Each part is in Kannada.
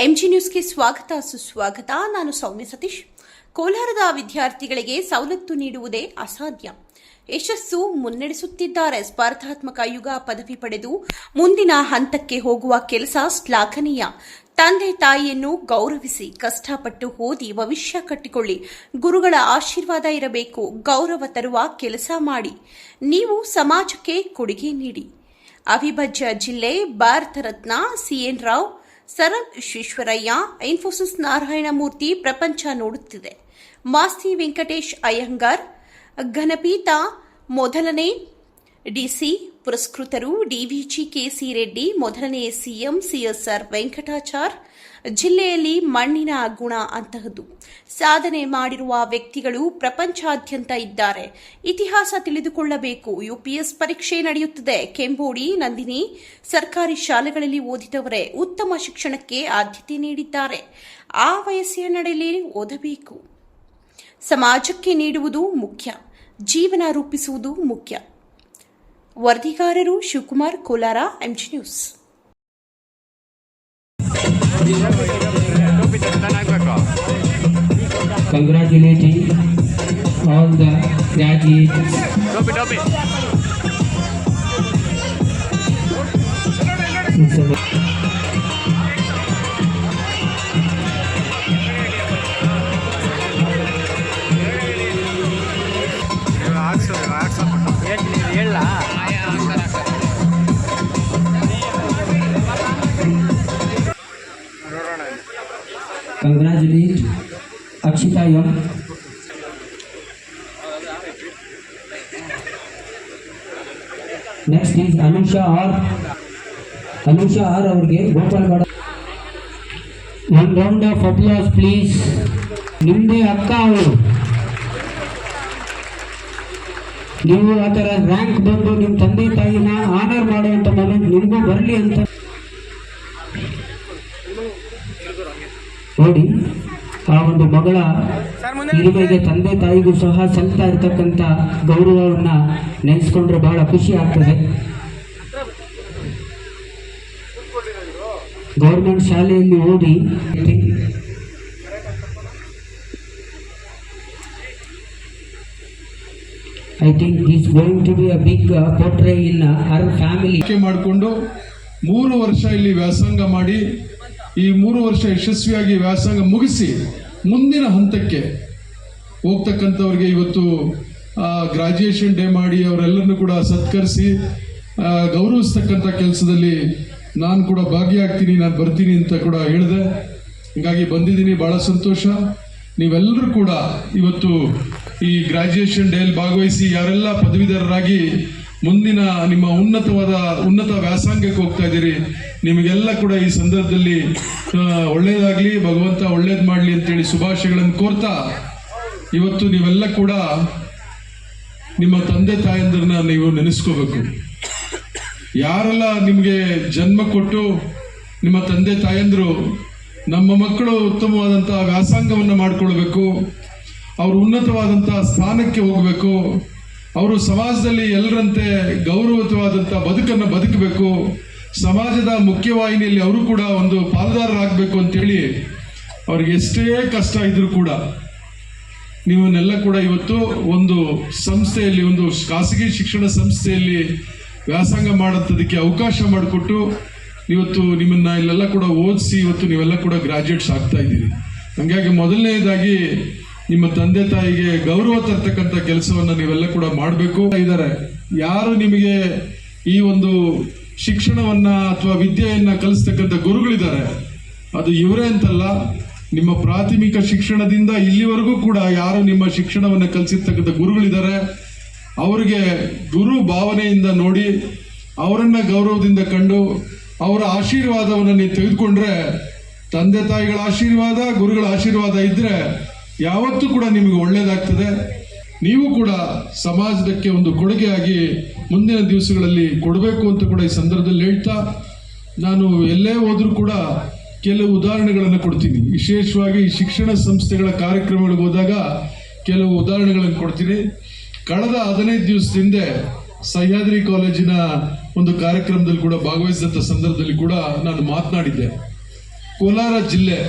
ಎಂಜಿ ನ್ಯೂಸ್ಗೆ ಸ್ವಾಗತ ಸುಸ್ವಾಗತ. ನಾನು ಸೌಮ್ಯ ಸತೀಶ್. ಕೋಲಾರದ ವಿದ್ಯಾರ್ಥಿಗಳಿಗೆ ಸವಲತ್ತು ನೀಡುವುದೇ ಅಸಾಧ್ಯ. ಯಶಸ್ಸು ಮುನ್ನಡೆಸುತ್ತಿದ್ದಾರೆ. ಸ್ಪರ್ಧಾತ್ಮಕ ಯುಗ ಪದವಿ ಪಡೆದು ಮುಂದಿನ ಹಂತಕ್ಕೆ ಹೋಗುವ ಕೆಲಸ ಶ್ಲಾಘನೀಯ. ತಂದೆ ತಾಯಿಯನ್ನು ಗೌರವಿಸಿ ಕಷ್ಟಪಟ್ಟು ಓದಿ ಭವಿಷ್ಯ ಕಟ್ಟಿಕೊಳ್ಳಿ. ಗುರುಗಳ ಆಶೀರ್ವಾದ ಇರಬೇಕು. ಗೌರವ ತರುವ ಕೆಲಸ ಮಾಡಿ. ನೀವು ಸಮಾಜಕ್ಕೆ ಕೊಡುಗೆ ನೀಡಿ. ಅವಿಭಜ್ಯ ಜಿಲ್ಲೆ Bharat Ratna CN Rao sir M Visvesvaraya, Infosys Narayana Murthy ಪ್ರಪಂಚ ನೋಡುತ್ತಿದೆ. ಮಾಸ್ತಿ ವೆಂಕಟೇಶ್ ಅಯ್ಯಂಗಾರ್, ಘನಪೀತ ಮೊದಲನೇ ಡಿಸಿ ಪುರಸ್ಕೃತರು, ಡಿವಿಜಿ ಕೆಸಿ ರೆಡ್ಡಿ ಮೊದಲನೇ ಸಿಎಂ ಸಿಎಸ್ಆರ್ ವೆಂಕಟಾಚಾರ್ ಜಿಲ್ಲೆಯಲ್ಲಿ ಮಣ್ಣಿನ ಗುಣ ಅಂತಹದ್ದು. ಸಾಧನೆ ಮಾಡಿರುವ ವ್ಯಕ್ತಿಗಳು ಪ್ರಪಂಚಾದ್ಯಂತ ಇದ್ದಾರೆ. ಇತಿಹಾಸ ತಿಳಿದುಕೊಳ್ಳಬೇಕು. ಯುಪಿಎಸ್ ಪರೀಕ್ಷೆ ನಡೆಯುತ್ತದೆ. ಕೆಂಬೋಡಿ, ನಂದಿನಿ ಸರ್ಕಾರಿ ಶಾಲೆಗಳಲ್ಲಿ ಓದಿದವರೇ ಉತ್ತಮ ಶಿಕ್ಷಣಕ್ಕೆ ಆದ್ಯತೆ ನೀಡಿದ್ದಾರೆ. ಆ ವಯಸ್ಸಿನ ನಡೆಯಲ್ಲಿ ಓದಬೇಕು. ಸಮಾಜಕ್ಕೆ ನೀಡುವುದು ಮುಖ್ಯ. ಜೀವನ ರೂಪಿಸುವುದು ಮುಖ್ಯ. ವರದಿಗಾರರು Shivakumar Kolar MG news congratulating all the graduates ಟೋಪಿ ಟೋಪಿ in some- ಹಾಕ್ಸು ಹಾಕ್ಸಪ್ಪ congratulate Akshita next Next is Anusha R. Anusha R ಅವ್ರಿಗೆ ಗೋಪಾಲ್ಗೌಡ ಒಂದು ರೌಂಡ್ ಆಫ್ ಅಪ್ಲಾಸ್ ಪ್ಲೀಸ್ ನಿಮ್ಮದೇ ಅಕ್ಕ ಅವರು. ನೀವು ಆ ಥರ ರ್ಯಾಂಕ್ ಬಂದು ನಿಮ್ಮ ತಂದೆ ತಾಯಿನ ಆನರ್ ಮಾಡುವಂಥ ಮೊಮೆಂಟ್ ನಿಮಗೂ ಬರಲಿ ಅಂತ ನೋಡಿ ಆ ಒಂದು ಮಗಳ ಇರುವೆಗೆ ತಂದೆ ತಾಯಿಗೂ ಸಹ ಸಲ್ತಾ ಇರ್ತಕ್ಕಂಥ ಗೌರವವನ್ನ ನೆನೆಸ್ಕೊಂಡ್ರೆ ಬಹಳ ಖುಷಿ ಆಗ್ತದೆ. ಗೌರ್ಮೆಂಟ್ ಶಾಲೆಯಲ್ಲಿ ಓದಿ I think is going to be a big portrait in our family ಮಾಡಿಕೊಂಡು ಮೂರು ವರ್ಷ ಇಲ್ಲಿ ವ್ಯಾಸಂಗ ಮಾಡಿ ಈ ಮೂರು ವರ್ಷ ಯಶಸ್ವಿಯಾಗಿ ವ್ಯಾಸಂಗ ಮುಗಿಸಿ ಮುಂದಿನ ಹಂತಕ್ಕೆ ಹೋಗ್ತಕ್ಕಂಥವ್ರಿಗೆ ಇವತ್ತು ಗ್ರಾಜ್ಯುಯೇಷನ್ ಡೇ ಮಾಡಿ ಅವರೆಲ್ಲರನ್ನು ಕೂಡ ಸತ್ಕರಿಸಿ ಗೌರವಿಸ್ತಕ್ಕಂಥ ಕೆಲಸದಲ್ಲಿ ನಾನು ಕೂಡ ಭಾಗಿಯಾಗ್ತೀನಿ, ನಾನು ಬರ್ತೀನಿ ಅಂತ ಕೂಡ ಹೇಳಿದೆ. ಹೀಗಾಗಿ ಬಂದಿದ್ದೀನಿ ಭಾಳ ಸಂತೋಷ. ನೀವೆಲ್ಲರೂ ಕೂಡ ಇವತ್ತು ಈ ಗ್ರಾಜ್ಯುಯೇಷನ್ ಡೇಲಿ ಭಾಗವಹಿಸಿ ಯಾರೆಲ್ಲ ಪದವೀಧರರಾಗಿ ಮುಂದಿನ ನಿಮ್ಮ ಉನ್ನತವಾದ, ಉನ್ನತ ವ್ಯಾಸಂಗಕ್ಕೆ ಹೋಗ್ತಾ ಇದ್ದೀರಿ. ನಿಮಗೆಲ್ಲ ಕೂಡ ಈ ಸಂದರ್ಭದಲ್ಲಿ ಒಳ್ಳೇದಾಗ್ಲಿ, ಭಗವಂತ ಒಳ್ಳೇದು ಮಾಡಲಿ ಅಂತೇಳಿ ಶುಭಾಶಯಗಳನ್ನು ಕೋರ್ತಾ, ಇವತ್ತು ನೀವೆಲ್ಲ ಕೂಡ ನಿಮ್ಮ ತಂದೆ ತಾಯಂದ್ರನ್ನ ನೀವು ನೆನೆಸ್ಕೋಬೇಕು. ಯಾರೆಲ್ಲ ನಿಮಗೆ ಜನ್ಮ ಕೊಟ್ಟು ನಿಮ್ಮ ತಂದೆ ತಾಯಂದ್ರು, ನಮ್ಮ ಮಕ್ಕಳು ಉತ್ತಮವಾದಂತಹ ವ್ಯಾಸಂಗವನ್ನು ಮಾಡಿಕೊಳ್ಬೇಕು, ಅವರು ಉನ್ನತವಾದಂತಹ ಸ್ಥಾನಕ್ಕೆ ಹೋಗಬೇಕು ಅವರು ಸಮಾಜದಲ್ಲಿ ಎಲ್ಲರಂತೆ ಗೌರವಯುತವಾದಂಥ ಬದುಕನ್ನು ಬದುಕಬೇಕು. ಸಮಾಜದ ಮುಖ್ಯವಾಹಿನಿಯಲ್ಲಿ ಅವರು ಕೂಡ ಒಂದು ಪಾಲುದಾರರಾಗಬೇಕು ಅಂತೇಳಿ ಅವ್ರಿಗೆ ಎಷ್ಟೇ ಕಷ್ಟ ಇದ್ರೂ ಕೂಡ ನೀವನ್ನೆಲ್ಲ ಕೂಡ ಇವತ್ತು ಒಂದು ಸಂಸ್ಥೆಯಲ್ಲಿ, ಒಂದು ಖಾಸಗಿ ಶಿಕ್ಷಣ ಸಂಸ್ಥೆಯಲ್ಲಿ ವ್ಯಾಸಂಗ ಮಾಡೋಂಥದಕ್ಕೆ ಅವಕಾಶ ಮಾಡಿಕೊಟ್ಟು ಇವತ್ತು ನಿಮ್ಮನ್ನ ಇಲ್ಲೆಲ್ಲ ಕೂಡ ಓದಿಸಿ ಇವತ್ತು ನೀವೆಲ್ಲ ಕೂಡ ಗ್ರಾಜ್ಯುಯೇಟ್ಸ್ ಆಗ್ತಾ ಇದ್ದೀರಿ. ಹಂಗಾಗಿ ಮೊದಲನೇದಾಗಿ ನಿಮ್ಮ ತಂದೆ ತಾಯಿಗೆ ಗೌರವ ತರ್ತಕ್ಕಂಥ ಕೆಲಸವನ್ನು ನೀವೆಲ್ಲ ಕೂಡ ಮಾಡಬೇಕು. ಇದ್ದಾರೆ ಯಾರು ನಿಮಗೆ ಈ ಒಂದು ಶಿಕ್ಷಣವನ್ನ ಅಥವಾ ವಿದ್ಯೆಯನ್ನ ಕಲಿಸ್ತಕ್ಕಂಥ ಗುರುಗಳಿದ್ದಾರೆ, ಅದು ಇವರೇ ಅಂತಲ್ಲ, ನಿಮ್ಮ ಪ್ರಾಥಮಿಕ ಶಿಕ್ಷಣದಿಂದ ಇಲ್ಲಿವರೆಗೂ ಕೂಡ ಯಾರು ನಿಮ್ಮ ಶಿಕ್ಷಣವನ್ನು ಕಲಿಸಿರ್ತಕ್ಕಂಥ ಗುರುಗಳಿದ್ದಾರೆ, ಅವರಿಗೆ ಗುರು ಭಾವನೆಯಿಂದ ನೋಡಿ, ಅವರನ್ನ ಗೌರವದಿಂದ ಕಂಡು, ಅವರ ಆಶೀರ್ವಾದವನ್ನು ನೀವು ತೆಗೆದುಕೊಂಡ್ರೆ, ತಂದೆ ತಾಯಿಗಳ ಆಶೀರ್ವಾದ, ಗುರುಗಳ ಆಶೀರ್ವಾದ ಇದ್ರೆ ಯಾವತ್ತೂ ಕೂಡ ನಿಮಗೆ ಒಳ್ಳೇದಾಗ್ತದೆ. ನೀವು ಕೂಡ ಸಮಾಜಕ್ಕೆ ಒಂದು ಕೊಡುಗೆಯಾಗಿ ಮುಂದಿನ ದಿವಸಗಳಲ್ಲಿ ಕೊಡಬೇಕು ಅಂತ ಕೂಡ ಈ ಸಂದರ್ಭದಲ್ಲಿ ಹೇಳ್ತಾ, ನಾನು ಎಲ್ಲೇ ಹೋದರೂ ಕೂಡ ಕೆಲವು ಉದಾಹರಣೆಗಳನ್ನು ಕೊಡ್ತೀನಿ. ವಿಶೇಷವಾಗಿ ಶಿಕ್ಷಣ ಸಂಸ್ಥೆಗಳ ಕಾರ್ಯಕ್ರಮಗಳಿಗೆ ಹೋದಾಗ ಕೆಲವು ಉದಾಹರಣೆಗಳನ್ನು ಕೊಡ್ತೀನಿ. ಕಳೆದ ಹದಿನೈದು ದಿವಸದಿಂದ ಸಹ್ಯಾದ್ರಿ ಕಾಲೇಜಿನ ಒಂದು ಕಾರ್ಯಕ್ರಮದಲ್ಲಿ ಕೂಡ ಭಾಗವಹಿಸಿದಂಥ ಸಂದರ್ಭದಲ್ಲಿ ಕೂಡ ನಾನು ಮಾತನಾಡಿದ್ದೆ. ಕೋಲಾರ ಜಿಲ್ಲೆ,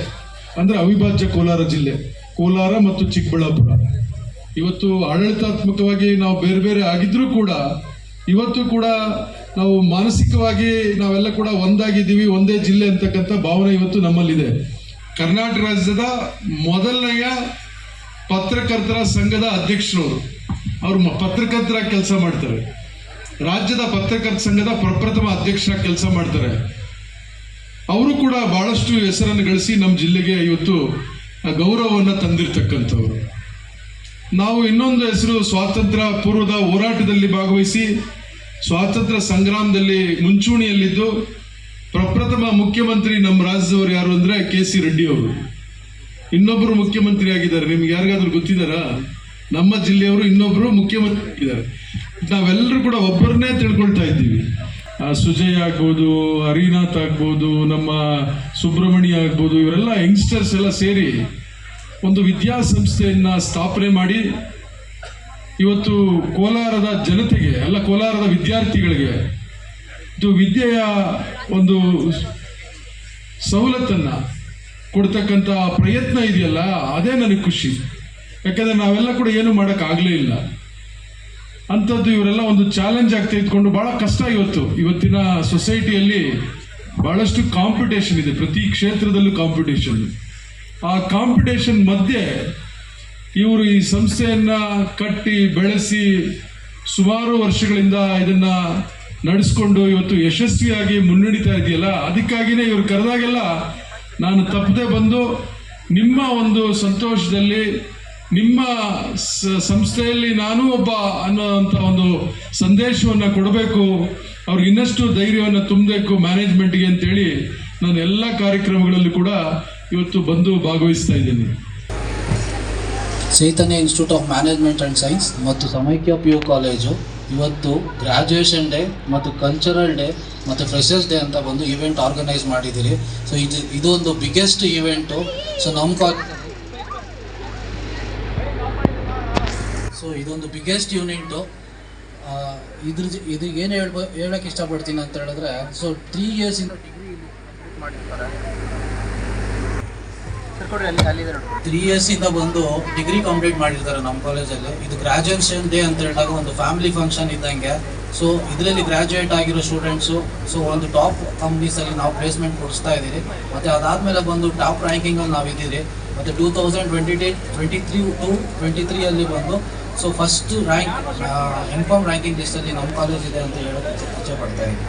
ಅಂದರೆ ಅವಿಭಾಜ್ಯ ಕೋಲಾರ ಜಿಲ್ಲೆ. ಕೋಲಾರ ಮತ್ತು ಚಿಕ್ಕಬಳ್ಳಾಪುರ. ಇವತ್ತು ಆಡಳಿತಾತ್ಮಕವಾಗಿ ನಾವು ಬೇರೆ ಬೇರೆ ಆಗಿದ್ರೂ ಕೂಡ, ಇವತ್ತು ಕೂಡ ನಾವು ಮಾನಸಿಕವಾಗಿ ನಾವೆಲ್ಲ ಕೂಡ ಒಂದಾಗಿದ್ದೀವಿ, ಒಂದೇ ಜಿಲ್ಲೆ ಅಂತಕ್ಕಂಥ ಭಾವನೆ ಇವತ್ತು ನಮ್ಮಲ್ಲಿದೆ. ಕರ್ನಾಟಕ ರಾಜ್ಯದ ಮೊದಲನೆಯ ಪತ್ರಕರ್ತರ ಸಂಘದ ಅಧ್ಯಕ್ಷರು ಅವರು ಪತ್ರಕರ್ತರ ಕೆಲಸ ಮಾಡ್ತಾರೆ. ರಾಜ್ಯದ ಪತ್ರಕರ್ತ ಸಂಘದ ಪ್ರಪ್ರಥಮ ಅಧ್ಯಕ್ಷರಾಗಿ ಕೆಲಸ ಮಾಡ್ತಾರೆ. ಅವರು ಕೂಡ ಬಹಳಷ್ಟು ಹೆಸರನ್ನು ಗಳಿಸಿ ನಮ್ಮ ಜಿಲ್ಲೆಗೆ ಇವತ್ತು ಆ ಗೌರವವನ್ನು ತಂದಿರತಕ್ಕಂಥವ್ರು. ನಾವು ಇನ್ನೊಂದು ಹೆಸರು ಸ್ವಾತಂತ್ರ್ಯ ಪೂರ್ವದ ಹೋರಾಟದಲ್ಲಿ ಭಾಗವಹಿಸಿ, ಸ್ವಾತಂತ್ರ್ಯ ಸಂಗ್ರಾಮದಲ್ಲಿ ಮುಂಚೂಣಿಯಲ್ಲಿದ್ದು, ಪ್ರಪ್ರಥಮ ಮುಖ್ಯಮಂತ್ರಿ ನಮ್ಮ ರಾಜ್ಯದವರು ಯಾರು ಅಂದ್ರೆ ಕೆ ಸಿ ರೆಡ್ಡಿ ಅವರು. ಇನ್ನೊಬ್ಬರು ಮುಖ್ಯಮಂತ್ರಿ ಆಗಿದ್ದಾರೆ. ನಿಮ್ಗೆ ಯಾರಿಗಾದ್ರೂ ಗೊತ್ತಿದ್ದಾರಾ? ನಮ್ಮ ಜಿಲ್ಲೆಯವರು ಇನ್ನೊಬ್ಬರು ಮುಖ್ಯಮಂತ್ರಿ ಆಗಿದ್ದಾರೆ. ನಾವೆಲ್ಲರೂ ಕೂಡ ಒಬ್ಬರನ್ನೇ ತಿಳ್ಕೊಳ್ತಾ ಇದ್ದೀವಿ. ಸುಜಯ್ ಆಗ್ಬೋದು, ಹರಿನಾಥ್ ಆಗ್ಬೋದು, ನಮ್ಮ ಸುಬ್ರಹ್ಮಣ್ಯ ಆಗ್ಬೋದು, ಇವರೆಲ್ಲ ಯಂಗ್ಸ್ಟರ್ಸ್ ಎಲ್ಲ ಸೇರಿ ಒಂದು ವಿದ್ಯಾಸಂಸ್ಥೆಯನ್ನ ಸ್ಥಾಪನೆ ಮಾಡಿ ಇವತ್ತು ಕೋಲಾರದ ಜನತೆಗೆ, ಅಲ್ಲ ಕೋಲಾರದ ವಿದ್ಯಾರ್ಥಿಗಳಿಗೆ ಇದು ವಿದ್ಯೆಯ ಒಂದು ಸವಲತ್ತನ್ನ ಕೊಡ್ತಕ್ಕಂಥ ಪ್ರಯತ್ನ ಇದೆಯಲ್ಲ, ಅದೇ ನನಗೆ ಖುಷಿ. ಯಾಕಂದ್ರೆ ನಾವೆಲ್ಲ ಕೂಡ ಏನು ಮಾಡೋಕ್ಕಾಗಲೇ ಇಲ್ಲ. ಅಂಥದ್ದು ಇವರೆಲ್ಲ ಒಂದು ಚಾಲೆಂಜ್ ಆಗಿ ತೆಗೆದುಕೊಂಡು ಬಹಳ ಕಷ್ಟ ಇವತ್ತು. ಇವತ್ತಿನ ಸೊಸೈಟಿಯಲ್ಲಿ ಬಹಳಷ್ಟು ಕಾಂಪಿಟೇಷನ್ ಇದೆ. ಪ್ರತಿ ಕ್ಷೇತ್ರದಲ್ಲೂ ಕಾಂಪಿಟೇಷನ್ ಆ ಕಾಂಪಿಟೇಷನ್ ಮಧ್ಯೆ ಇವರು ಈ ಸಂಸ್ಥೆಯನ್ನ ಕಟ್ಟಿ, ಬೆಳೆಸಿ ಸುಮಾರು ವರ್ಷಗಳಿಂದ ಇದನ್ನ ನಡೆಸ್ಕೊಂಡು ಇವತ್ತು ಯಶಸ್ವಿಯಾಗಿ ಮುನ್ನಡೀತಾ ಇದೆಯಲ್ಲ? ಅದಕ್ಕಾಗಿನೇ ಇವರು ಕರೆದಾಗೆಲ್ಲ ನಾನು ತಪ್ಪದೆ ಬಂದು ನಿಮ್ಮ ಒಂದು ಸಂತೋಷದಲ್ಲಿ ನಿಮ್ಮ ಸಂಸ್ಥೆಯಲ್ಲಿ ನಾನು ಒಬ್ಬ ಅನ್ನೋಂಥ ಒಂದು ಸಂದೇಶವನ್ನು ಕೊಡಬೇಕು. ಅವ್ರಿಗೆ ಇನ್ನಷ್ಟು ಧೈರ್ಯವನ್ನು ತುಂಬಬೇಕು ಮ್ಯಾನೇಜ್ಮೆಂಟ್ಗೆ ಅಂತೇಳಿ ನಾನು ಎಲ್ಲ ಕಾರ್ಯಕ್ರಮಗಳಲ್ಲಿ ಕೂಡ ಇವತ್ತು ಬಂದು ಭಾಗವಹಿಸ್ತಾ ಇದ್ದೀನಿ. Chaitanya institute of management and science ಮತ್ತು ಸಮೈಕ್ಯ ಪಿ ಯು ಕಾಲೇಜು ಇವತ್ತು ಗ್ರ್ಯಾಜುಯೇಷನ್ ಡೇ ಮತ್ತು ಕಲ್ಚರಲ್ ಡೇ ಮತ್ತು ಫ್ರೆಷರ್ಸ್ ಡೇ ಅಂತ ಬಂದು ಈವೆಂಟ್ ಆರ್ಗನೈಸ್ ಮಾಡಿದ್ದೀರಿ. ಸೊ ಇದು, ಇದೊಂದು ಬಿಗ್ಗೆಸ್ಟ್ ಈವೆಂಟು ಸೊ ನಮ್ಮ ಕಾ ಇದೊಂದು ಬಿಗ್ಗೆಸ್ಟ್ ಯೂನಿಟ್ ಇದ್ರ ಇದು ಏನು ಹೇಳ್ಬೋ ಹೇಳಕ್ಕೆ ಇಷ್ಟಪಡ್ತೀನಿ ಅಂತ ಹೇಳಿದ್ರೆ ಸೊ ತ್ರೀ ಇಯರ್ಸಿಂದ ತ್ರೀ ಇಂದ ಬಂದು ಡಿಗ್ರಿ ಕಂಪ್ಲೀಟ್ ಮಾಡಿರ್ತಾರೆ ನಮ್ಮ ಕಾಲೇಜಲ್ಲಿ ಇದು ಗ್ರಾಜುಯೇಷನ್ ಡೇ ಅಂತ ಹೇಳಿದಾಗ ಒಂದು ಫ್ಯಾಮಿಲಿ ಫಂಕ್ಷನ್ ಇದ್ದಂಗೆ. ಸೊ ಇದರಲ್ಲಿ ಗ್ರಾಜುಯೇಟ್ ಆಗಿರೋ ಸ್ಟೂಡೆಂಟ್ಸು ಸೊ ಒಂದು ಟಾಪ್ ಕಂಪ್ನೀಸಲ್ಲಿ ನಾವು ಪ್ಲೇಸ್ಮೆಂಟ್ ಕೊಡಿಸ್ತಾ ಇದ್ದೀರಿ. ಮತ್ತು ಅದಾದಮೇಲೆ ಬಂದು ಟಾಪ್ ರ್ಯಾಂಕಿಂಗಲ್ಲಿ ನಾವು ಇದ್ದೀರಿ ಮತ್ತು two thousand twenty tea twenty three to twenty ತ್ರೀಯಲ್ಲಿ ಬಂದು so first rank inform ranking ಲಿಸ್ಟಲ್ಲಿ ನಮ್ಮ ಕಾಲೇಜ್ ಇದೆ ಅಂತ ಹೇಳೋಕ್ಕೆ ಇಚ್ಛೆ ಪಡ್ತಾ ಇದ್ದೀನಿ.